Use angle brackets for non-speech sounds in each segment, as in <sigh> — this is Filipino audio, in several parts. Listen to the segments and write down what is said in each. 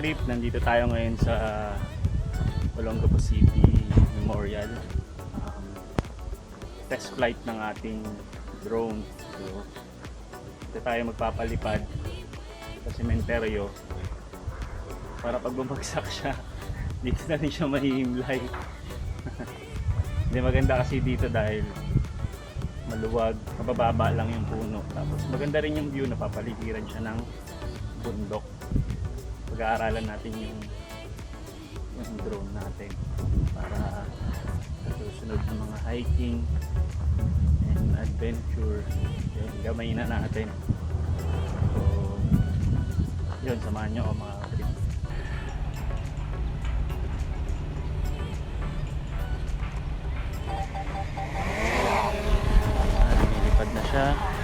Katrip, nandito tayo ngayon sa Olongapo City Memorial. Um, test flight ng ating drone. So, dito tayo magpapalipad sa sementeryo para pag bumagsak siya, <laughs> dito na rin siya mahihimlay. <laughs> Hindi maganda kasi dito dahil maluwag, mabababa lang yung puno. Tapos maganda rin yung view, napapaligiran siya ng bundok. Pag-aaralan natin yung yung drone natin para sa susunod na mga hiking and adventure yun, gamay na natin. So yun samahan nyo ako mga trip lumilipad na siya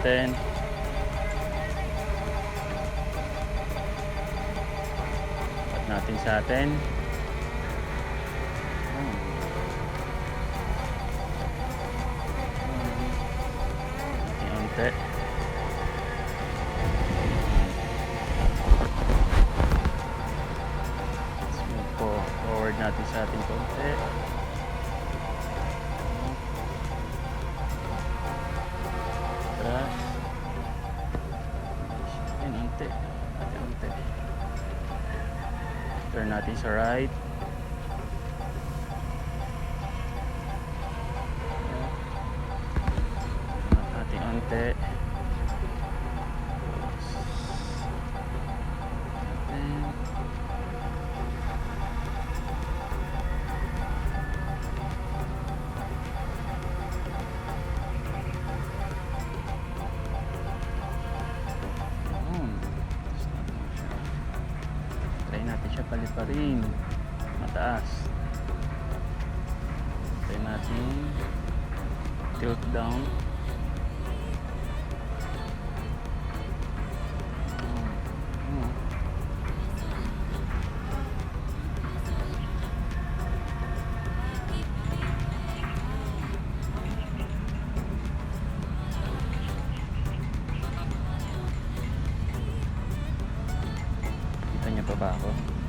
natin Pat natin sa atin Hmm. Hmm. Unti. Let's move po forward natin sa ating konti. Sa right. Ating unti. Natin siya paliparin. Mataas. Try natin tilt down. Niya pa ako?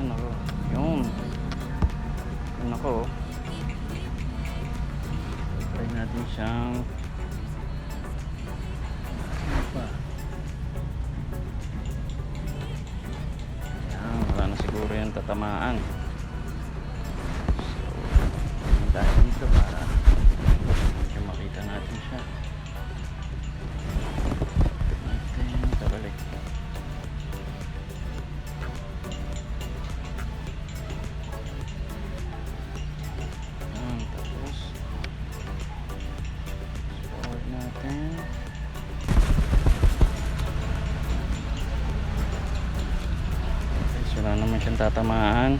Saan ako? Yun. Yun ako. Try natin siyang ano pa? Yan, wala na siguro yung tatamaan. Naman siyang tatamaan.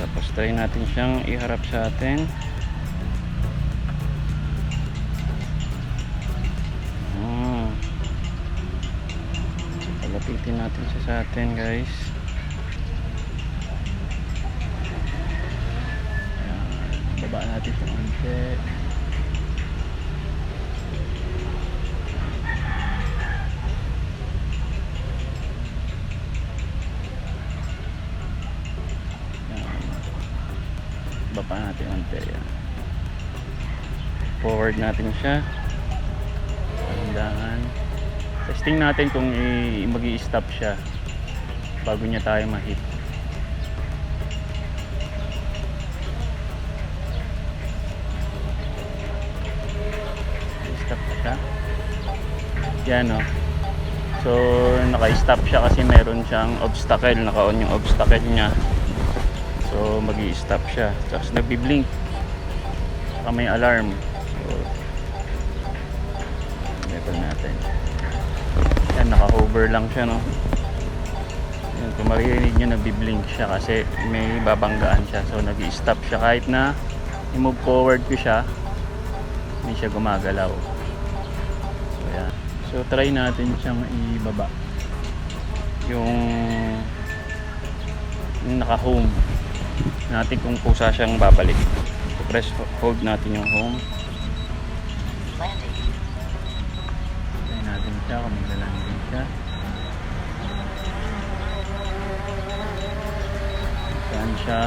Tapos try natin siyang iharap sa atin. Ah. Palapitin natin siya sa atin guys. Baba natin sa konti. Baba natin konti. Ayan. Forward natin siya. Dahan. Testing natin kung mag stop siya bago niya tayo ma-hit. Stop siya. Yan o. So, naka-stop siya kasi meron siyang obstacle. Naka-on yung obstacle niya. So, mag stop siya. Tapos nagbi-blink. Saka may alarm. So, ito natin. Yan, naka-hover lang siya, no? Yan, kung maririnig nyo, nagbi-blink siya kasi may babanggaan siya. So, nag stop siya kahit na i-move forward ko siya, hindi siya gumagalaw. So, yan. So, try natin siyang ibaba. yung naka-home natin kung kusa siyang babalik. So, press hold natin yung home. Try natin siya kung maglalanding siya. Saan siya?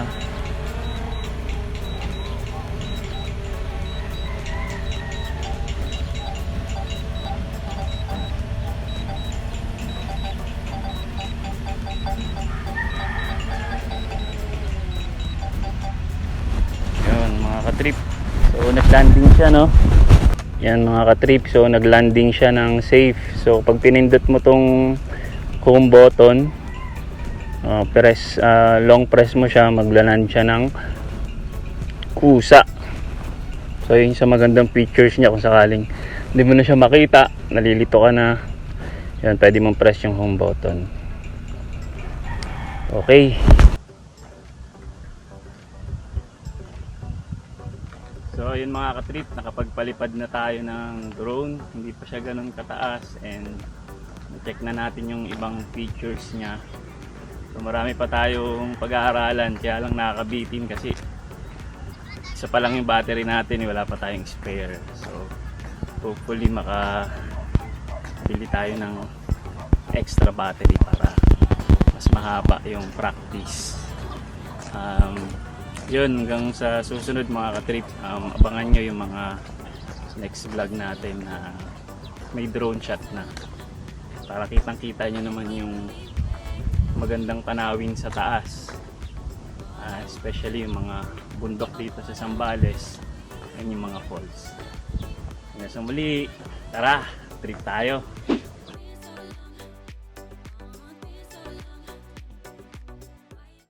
So nag-landing siya no. Yan mga ka-trip. So nag-landing siya ng safe. So pag pinindot mo tong home button, uh, press uh, long press mo siya, maglaland siya ng kusa. So yun sa magandang features niya kung sakaling hindi mo na siya makita, nalilito ka na. Yan, pwede mong press yung home button. Okay. So yun mga katrip, nakapagpalipad na tayo ng drone. Hindi pa siya ganun kataas and check na natin yung ibang features niya. So marami pa tayong pag-aaralan kaya lang nakakabitin kasi isa pa lang yung battery natin, eh, wala pa tayong spare. So hopefully maka bili tayo ng extra battery para mas mahaba yung practice. Um, yun hanggang sa susunod mga katrip um, abangan nyo yung mga next vlog natin na may drone shot na. Para kitang kita nyo naman yung magandang tanawin sa taas. Ah, especially yung mga bundok dito sa Sambales. And yung mga falls. Hanggang sa muli. Tara trip tayo